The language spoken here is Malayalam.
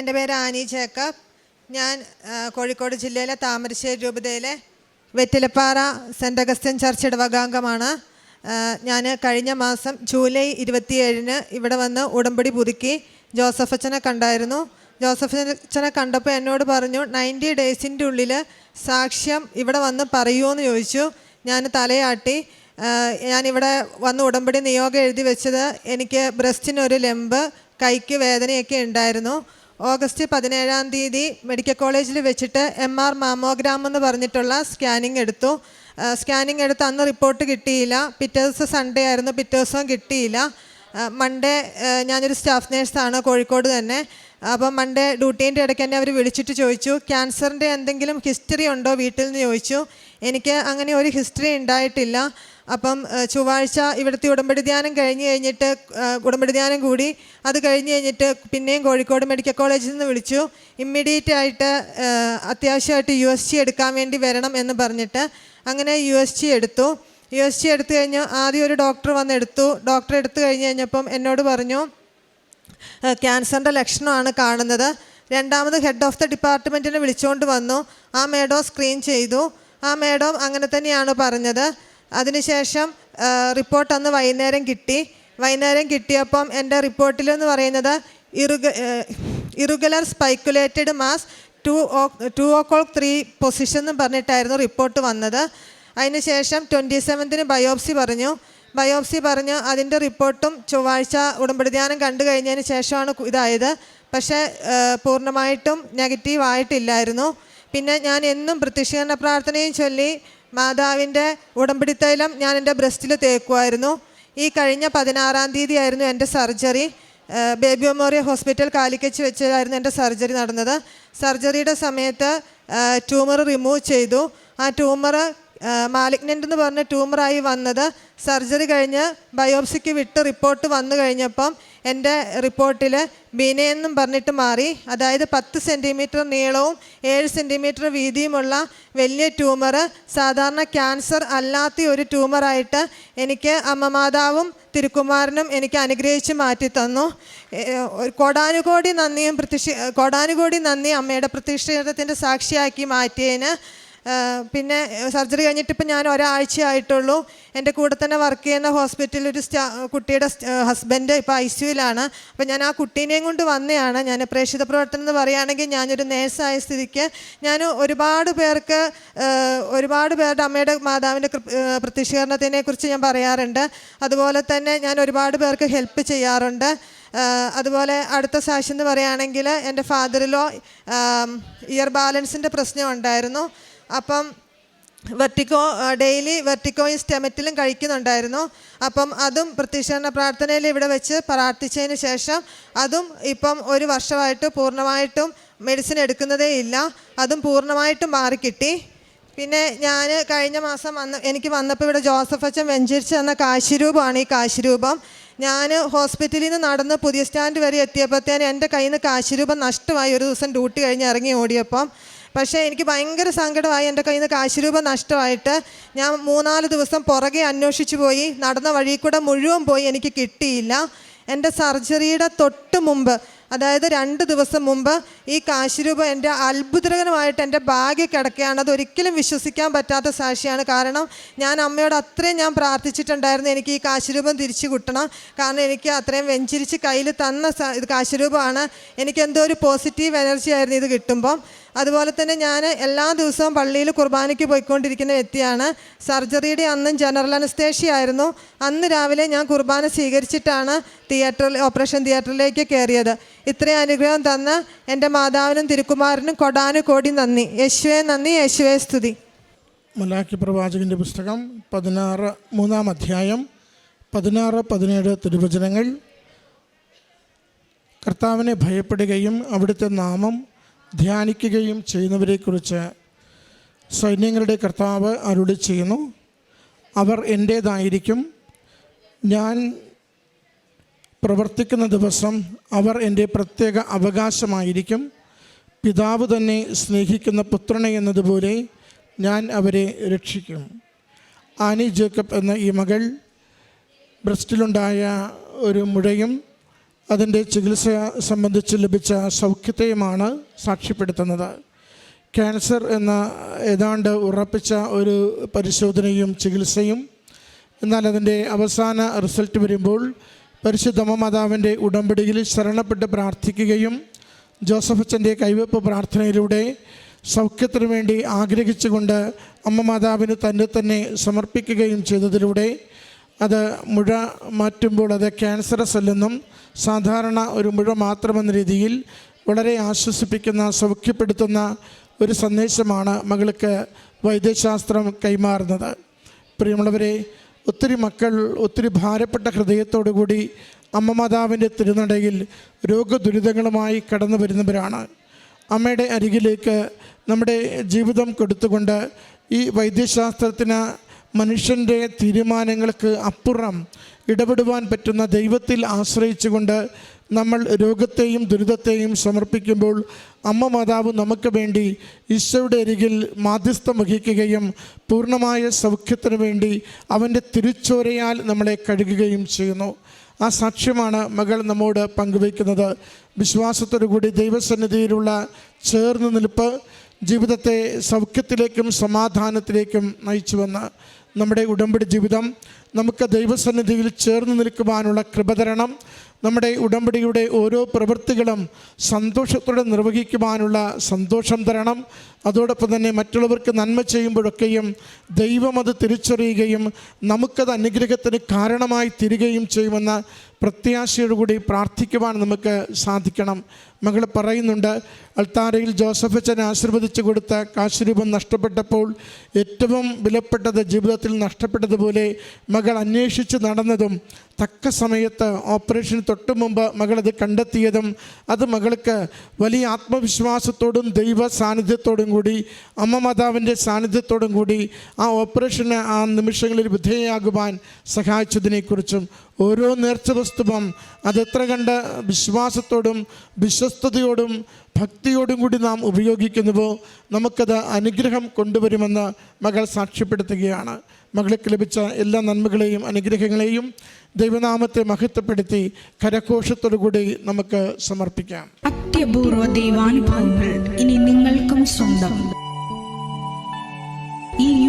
എന്റെ പേര് ആനി ജേക്കബ്. ഞാൻ കോഴിക്കോട് ജില്ലയിലെ താമരശ്ശേരി രൂപതയിലെ വെറ്റിലപ്പാറ സെന്റ് അഗസ്റ്റ്യൻ ചർച്ച് ഇടവകാംഗമാണ്. ഞാൻ കഴിഞ്ഞ മാസം ജൂലൈ ഇരുപത്തിയേഴിന് ഇവിടെ വന്ന് ഉടമ്പടി പുതുക്കി ജോസഫ് അച്ഛനെ കണ്ടായിരുന്നു. ജോസഫ് അച്ഛനെ കണ്ടപ്പോൾ എന്നോട് പറഞ്ഞു നയന്റി ഡേയ്സിന്റെ ഉള്ളിൽ സാക്ഷ്യം ഇവിടെ വന്ന് പറയുമോ ചോദിച്ചു. ഞാൻ തലയാട്ടി. ഞാനിവിടെ വന്ന് ഉടമ്പടി നിയോഗം എഴുതി വെച്ചത് എനിക്ക് ബ്രസ്റ്റിനൊരു ലെമ്പ് കൈക്ക് വേദനയൊക്കെ ഉണ്ടായിരുന്നു. ഓഗസ്റ്റ് പതിനേഴാം തീയതി മെഡിക്കൽ കോളേജിൽ വെച്ചിട്ട് എം ആർ മാമോഗ്രാം എന്ന് പറഞ്ഞിട്ടുള്ള സ്കാനിങ് എടുത്തു. സ്കാനിങ് എടുത്ത് അന്ന് റിപ്പോർട്ട് കിട്ടിയില്ല. പിറ്റേ ദിവസം സൺഡേ ആയിരുന്നു. പിറ്റേ ദിവസം കിട്ടിയില്ല മൺഡേ ഞാനൊരു സ്റ്റാഫ് നേഴ്സാണ് കോഴിക്കോട് തന്നെ. അപ്പം മൺഡേ ഡ്യൂട്ടീന്റെ ഇടയ്ക്ക് തന്നെ അവർ വിളിച്ചിട്ട് ചോദിച്ചു ക്യാൻസറിന്റെ എന്തെങ്കിലും ഹിസ്റ്ററി ഉണ്ടോ? വീട്ടിൽ നിന്ന് ചോദിച്ചു. എനിക്ക് അങ്ങനെ ഒരു ഹിസ്റ്ററി ഉണ്ടായിട്ടില്ല. അപ്പം ചൊവ്വാഴ്ച ഇവിടുത്തെ ഉടമ്പടി ധ്യാനം കഴിഞ്ഞ് കഴിഞ്ഞിട്ട് ഉടമ്പടി ധ്യാനം കൂടി. അത് കഴിഞ്ഞ് കഴിഞ്ഞിട്ട് പിന്നെയും കോഴിക്കോട് മെഡിക്കൽ കോളേജിൽ നിന്ന് വിളിച്ചു. ഇമ്മീഡിയറ്റ് ആയിട്ട് അത്യാവശ്യമായിട്ട് യു എസ് ജി എടുക്കാൻ വേണ്ടി വരണം എന്ന് പറഞ്ഞിട്ട് അങ്ങനെ യു എസ് ജി എടുത്തു. യു എസ് ജി എടുത്തു കഴിഞ്ഞ് ആദ്യം ഒരു ഡോക്ടർ വന്ന് എടുത്തു. ഡോക്ടർ എടുത്തു കഴിഞ്ഞ് കഴിഞ്ഞപ്പം എന്നോട് പറഞ്ഞു ക്യാൻസറിന്റെ ലക്ഷണമാണ് കാണുന്നത്. രണ്ടാമത് ഹെഡ് ഓഫ് ദ ഡിപ്പാർട്ട്മെന്റിനെ വിളിച്ചുകൊണ്ട് വന്നു. ആ മേഡോ സ്ക്രീൻ ചെയ്തു. ആ മേഡം അങ്ങനെ തന്നെയാണ് പറഞ്ഞത്. അതിനുശേഷം റിപ്പോർട്ട് അന്ന് വൈകുന്നേരം കിട്ടി. വൈകുന്നേരം കിട്ടിയപ്പം എന്റെ റിപ്പോർട്ടിലെന്ന് പറയുന്നത് ഇറുഗ irregular spiculated mass two o two o'clock three position എന്ന് പറഞ്ഞിട്ടായിരുന്നു റിപ്പോർട്ട് വന്നത്. അതിനുശേഷം ട്വന്റി സെവൻത്തിന് ബയോപ്സി പറഞ്ഞു. ബയോപ്സി പറഞ്ഞു അതിന്റെ റിപ്പോർട്ടും ചൊവ്വാഴ്ച ഉടമ്പടി ധ്യാനം കണ്ടു കഴിഞ്ഞതിന് ശേഷമാണ് ഇതായത്. പക്ഷേ പൂർണമായിട്ടും നെഗറ്റീവ് ആയിട്ടില്ലായിരുന്നു പിന്നെ ഞാൻ എന്നും പ്രത്യക്ഷീകരണ പ്രാർത്ഥനയും ചൊല്ലി മാതാവിന്റെ ഉടമ്പടി തൈലം ഞാൻ എന്റെ ബ്രസ്റ്റിൽ തേക്കുമായിരുന്നു. ഈ കഴിഞ്ഞ പതിനാറാം തീയതി ആയിരുന്നു എന്റെ surgery. Baby memorial hospital Calicut വെച്ചായിരുന്നു എന്റെ സർജറി നടന്നത്. സർജറിയുടെ സമയത്ത് ട്യൂമർ റിമൂവ് ചെയ്തു. ആ ട്യൂമർ മാലിഗ്നന്റ് എന്ന് പറഞ്ഞ ട്യൂമറായി വന്നത് സർജറി കഴിഞ്ഞ് ബയോപ്സിക്ക് വിട്ട് റിപ്പോർട്ട് വന്നു കഴിഞ്ഞപ്പം എന്റെ റിപ്പോർട്ടിൽ ബിനയെന്നും പറഞ്ഞിട്ട് മാറി. അതായത് പത്ത് സെന്റിമീറ്റർ നീളവും ഏഴ് സെന്റിമീറ്റർ വീതിയുമുള്ള വലിയ ട്യൂമർ സാധാരണ ക്യാൻസർ അല്ലാത്ത ഒരു ട്യൂമറായിട്ട് എനിക്ക് അമ്മമാതാവും തിരുക്കുമാരനും എനിക്ക് അനുഗ്രഹിച്ച് മാറ്റി തന്നു. കോടാനുകോടി നന്ദിയും പ്രത്യക്ഷ കോടാനുകോടി നന്ദി അമ്മയുടെ പ്രത്യക്ഷീകരണത്തിന്റെ സാക്ഷിയാക്കി മാറ്റിയതിന് പിന്നെ സർജറി കഴിഞ്ഞിട്ട് ഇപ്പം ഞാൻ ഒരാഴ്ചയായിട്ടുള്ളൂ എന്റെ കൂടെ തന്നെ വർക്ക് ചെയ്യുന്ന ഹോസ്പിറ്റലിൽ ഒരു സ്റ്റാ കുട്ടിയുടെ ഹസ്ബൻഡ് ഇപ്പോൾ ഐ സിയുലാണ് അപ്പം ഞാൻ ആ കുട്ടീനെയും കൊണ്ട് വന്നതാണ് ഞാൻ പ്രേക്ഷിത പ്രവർത്തനം എന്ന് പറയുകയാണെങ്കിൽ ഞാനൊരു നേഴ്സായ സ്ഥിതിക്ക് ഞാൻ ഒരുപാട് പേർക്ക് ഒരുപാട് പേരുടെ അമ്മയുടെ മാതാവിന്റെ പ്രത്യക്ഷീകരണത്തിനെ കുറിച്ച് ഞാൻ പറയാറുണ്ട്. അതുപോലെ തന്നെ ഞാൻ ഒരുപാട് പേർക്ക് ഹെൽപ്പ് ചെയ്യാറുണ്ട്. അതുപോലെ അടുത്ത സാക്ഷി എന്ന് പറയുകയാണെങ്കിൽ എന്റെ ഫാദറിലോ ഇയർ ബാലൻസിന്റെ പ്രശ്നം ഉണ്ടായിരുന്നു. അപ്പം വെർട്ടിക്കോ ഡെയിലി വെർട്ടിക്കോയും സ്റ്റെമറ്റിലും കഴിക്കുന്നുണ്ടായിരുന്നു. അപ്പം അതും പ്രത്യക്ഷരണ പ്രാർത്ഥനയിൽ ഇവിടെ വെച്ച് പ്രാർത്ഥിച്ചതിന് ശേഷം അതും ഇപ്പം ഒരു വർഷമായിട്ട് പൂർണമായിട്ടും മെഡിസിൻ എടുക്കുന്നതേ ഇല്ല. അതും പൂർണമായിട്ടും മാറിക്കിട്ടി. പിന്നെ ഞാൻ കഴിഞ്ഞ മാസം വന്ന് എനിക്ക് വന്നപ്പോൾ ഇവിടെ ജോസഫ് അച്ഛൻ വെഞ്ചരിച്ച് തന്ന കാശിരൂപമാണ് ഈ കാശിരൂപം. ഞാൻ ഹോസ്പിറ്റലിൽ നിന്ന് നടന്ന് പുതിയ സ്റ്റാൻഡ് വരെ എത്തിയപ്പോഴത്തേന് എന്റെ കയ്യിൽ നിന്ന് കാശിരൂപം നഷ്ടമായി. ഒരു ദിവസം ഡ്യൂട്ടി കഴിഞ്ഞ് ഇറങ്ങി ഓടിയപ്പം പക്ഷേ എനിക്ക് ഭയങ്കര സങ്കടമായി. എന്റെ കയ്യിൽ നിന്ന് കാശിരൂപം നഷ്ടമായിട്ട് ഞാൻ മൂന്നാൽ ദിവസം പുറകെ അന്വേഷിച്ചു പോയി. നടന്ന വഴി കൂടെ മുഴുവൻ പോയി. എനിക്ക് കിട്ടിയില്ല. എന്റെ സർജറിയുടെ തൊട്ട് മുമ്പ് അതായത് രണ്ട് ദിവസം മുമ്പ് ഈ കാശിരൂപം എന്റെ അത്ഭുതകരമായിട്ട് എന്റെ ബാഗിൽ കിടക്കുകയാണ്. അതൊരിക്കലും വിശ്വസിക്കാൻ പറ്റാത്ത സാക്ഷിയാണ്. കാരണം ഞാൻ അമ്മയോട് അത്രയും ഞാൻ പ്രാർത്ഥിച്ചിട്ടുണ്ടായിരുന്നു എനിക്ക് ഈ കാശിരൂപം തിരിച്ചു കിട്ടണം. കാരണം എനിക്ക് അത്രയും വെഞ്ചിരിച്ച് കയ്യിൽ തന്ന ഇത് കാശിരൂപമാണ്. എനിക്ക് എന്തോ ഒരു പോസിറ്റീവ് എനർജി ആയിരുന്നു ഇത് കിട്ടുമ്പം. അതുപോലെ തന്നെ ഞാൻ എല്ലാ ദിവസവും പള്ളിയിൽ കുർബാനയ്ക്ക് പോയിക്കൊണ്ടിരിക്കുന്ന വ്യക്തിയാണ്. സർജറിയുടെ അന്നും ജനറൽ അനസ്തേഷ്യ ആയിരുന്നു അന്ന് രാവിലെ ഞാൻ കുർബാന സ്വീകരിച്ചിട്ടാണ് തിയേറ്ററിൽ ഓപ്പറേഷൻ തിയേറ്ററിലേക്ക് കയറിയത്. ഇത്രയും അനുഗ്രഹം തന്ന എന്റെ മാതാവിനും തിരുക്കുമാരനും കൊടാനു കോടി നന്ദി. യേശുവെ നന്ദി യേശുവെ സ്തുതി. മലാക്കി പ്രവാചകന്റെ പുസ്തകം പതിനാറ് മൂന്നാം അധ്യായം പതിനാറ് പതിനേഴ് തിരുവചനങ്ങൾ. കർത്താവിനെ ഭയപ്പെടുകയും അവിടുത്തെ നാമം ധ്യാനിക്കുകയും ചെയ്യുന്നവരെക്കുറിച്ച് സൈന്യങ്ങളുടെ കർത്താവ് അരുളി ചെയ്യുന്നു. അവർ എന്റേതായിരിക്കും ഞാൻ പ്രവർത്തിക്കുന്ന ദിവസം അവർ എന്റെ പ്രത്യേക അവകാശമായിരിക്കും. പിതാവ് തന്നെ സ്നേഹിക്കുന്ന പുത്രനെ എന്നതുപോലെ ഞാൻ അവരെ രക്ഷിക്കും. ആനി ജേക്കബ് എന്ന ഈ മകൾ ബ്രസ്റ്റിലുണ്ടായ ഒരു മുഴയും അതിന്റെ ചികിത്സ സംബന്ധിച്ച് ലഭിച്ച സൗഖ്യത്തെയുമാണ് സാക്ഷ്യപ്പെടുത്തുന്നത്. ക്യാൻസർ എന്ന ഏതാണ്ട് ഉറപ്പിച്ച ഒരു പരിശോധനയും ചികിത്സയും എന്നാൽ അതിന്റെ അവസാന റിസൾട്ട് വരുമ്പോൾ പരിശുദ്ധമ മാതാവിന്റെ ഉടമ്പടിയിൽ ശരണപ്പെട്ട് പ്രാർത്ഥിക്കുകയും ജോസഫ് അച്ഛന്റെ കൈവെപ്പ് പ്രാർത്ഥനയിലൂടെ സൗഖ്യത്തിനു വേണ്ടി ആഗ്രഹിച്ചുകൊണ്ട് അമ്മ മാതാവിന് തന്നെ തന്നെ സമർപ്പിക്കുകയും ചെയ്തതിലൂടെ അത് മുഴ മാറ്റുമ്പോൾ അത് ക്യാൻസറസ് അല്ലെന്നും സാധാരണ ഒരു മുഴ മാത്രമെന്ന രീതിയിൽ വളരെ ആശ്വസിപ്പിക്കുന്ന സൗഖ്യപ്പെടുത്തുന്ന ഒരു സന്ദേശമാണ് മകൾക്ക് വൈദ്യശാസ്ത്രം കൈമാറുന്നത്. പ്രിയമുള്ളവരെ ഒത്തിരി മക്കൾ ഒത്തിരി ഭാരപ്പെട്ട ഹൃദയത്തോടു കൂടി അമ്മ മാതാവിന്റെ തിരുനടയിൽ രോഗദുരിതങ്ങളുമായി കടന്നു വരുന്നവരാണ്. അമ്മയുടെ അരികിലേക്ക് നമ്മുടെ ജീവിതം കൊടുത്തുകൊണ്ട് ഈ വൈദ്യശാസ്ത്രത്തിന് മനുഷ്യന്റെ തീരുമാനങ്ങൾക്ക് അപ്പുറം ഇടപെടുവാൻ പറ്റുന്ന ദൈവത്തിൽ ആശ്രയിച്ചുകൊണ്ട് നമ്മൾ രോഗത്തെയും ദുരിതത്തെയും സമർപ്പിക്കുമ്പോൾ അമ്മ മാതാവ് നമുക്ക് വേണ്ടി ഈശോയുടെ അരികിൽ മാധ്യസ്ഥം വഹിക്കുകയും പൂർണമായ സൗഖ്യത്തിനു വേണ്ടി അവന്റെ തിരുച്ചോരയാൽ നമ്മളെ കഴുകുകയും ചെയ്യുന്നു. ആ സാക്ഷ്യമാണ് മകൾ നമ്മോട് പങ്കുവയ്ക്കുന്നത്. വിശ്വാസത്തോടു കൂടി ദൈവസന്നിധിയിലുള്ള ചേർന്ന് നിൽപ്പ് ജീവിതത്തെ സൗഖ്യത്തിലേക്കും സമാധാനത്തിലേക്കും നയിച്ചുവെന്ന് നമ്മുടെ ഉടമ്പടി ജീവിതം നമുക്ക് ദൈവസന്നിധിയിൽ ചേർന്ന് നിൽക്കുവാനുള്ള കൃപതരണം നമ്മുടെ ഉടമ്പടിയുടെ ഓരോ പ്രവൃത്തികളും സന്തോഷത്തോടെ നിർവഹിക്കുവാനുള്ള സന്തോഷം തരണം. അതോടൊപ്പം തന്നെ മറ്റുള്ളവർക്ക് നന്മ ചെയ്യുമ്പോഴൊക്കെയും ദൈവം അത് തിരിച്ചറിയുകയും നമുക്കത് അനുഗ്രഹത്തിന് കാരണമായി തീരുകയും ചെയ്യുമെന്ന പ്രത്യാശയോടുകൂടി പ്രാർത്ഥിക്കുവാൻ നമുക്ക് സാധിക്കണം. മകൾ പറയുന്നുണ്ട് അൾത്താരയിൽ ജോസഫ് അച്ഛൻ ആശീർവദിച്ചു കൊടുത്ത കാശുരൂപം നഷ്ടപ്പെട്ടപ്പോൾ ഏറ്റവും വിലപ്പെട്ടത് ജീവിതത്തിൽ നഷ്ടപ്പെട്ടതുപോലെ മകൾ അന്വേഷിച്ച് നടന്നതും തക്ക സമയത്ത് ഓപ്പറേഷന് തൊട്ട് മുമ്പ് മകളത് കണ്ടെത്തിയതും അത് മകൾക്ക് വലിയ ആത്മവിശ്വാസത്തോടും ദൈവ സാന്നിധ്യത്തോടും കൂടി അമ്മ മാതാവിന്റെ സാന്നിധ്യത്തോടും കൂടി ആ ഓപ്പറേഷന് ആ നിമിഷങ്ങളിൽ വിധേയയാകുവാൻ സഹായിച്ചതിനെക്കുറിച്ചും ഓരോ നേർച്ച വസ്തുവും അതെത്ര കണ്ട് വിശ്വാസത്തോടും വിശ്വസ്തയോടും ഭക്തിയോടും കൂടി നാം ഉപയോഗിക്കുന്നുവോ നമുക്കത് അനുഗ്രഹം കൊണ്ടുവരുമെന്ന് മകൾ സാക്ഷ്യപ്പെടുത്തുകയാണ്. മകൾക്ക് ലഭിച്ച എല്ലാ നന്മകളെയും അനുഗ്രഹങ്ങളെയും ദൈവനാമത്തെ മഹത്വപ്പെടുത്തി കരഘോഷത്തോടുകൂടി നമുക്ക് സമർപ്പിക്കാം. അത്യപൂർവ ദൈവാനുഭവങ്ങൾ ഇനി നിങ്ങൾക്കും സ്വന്തം. ഈ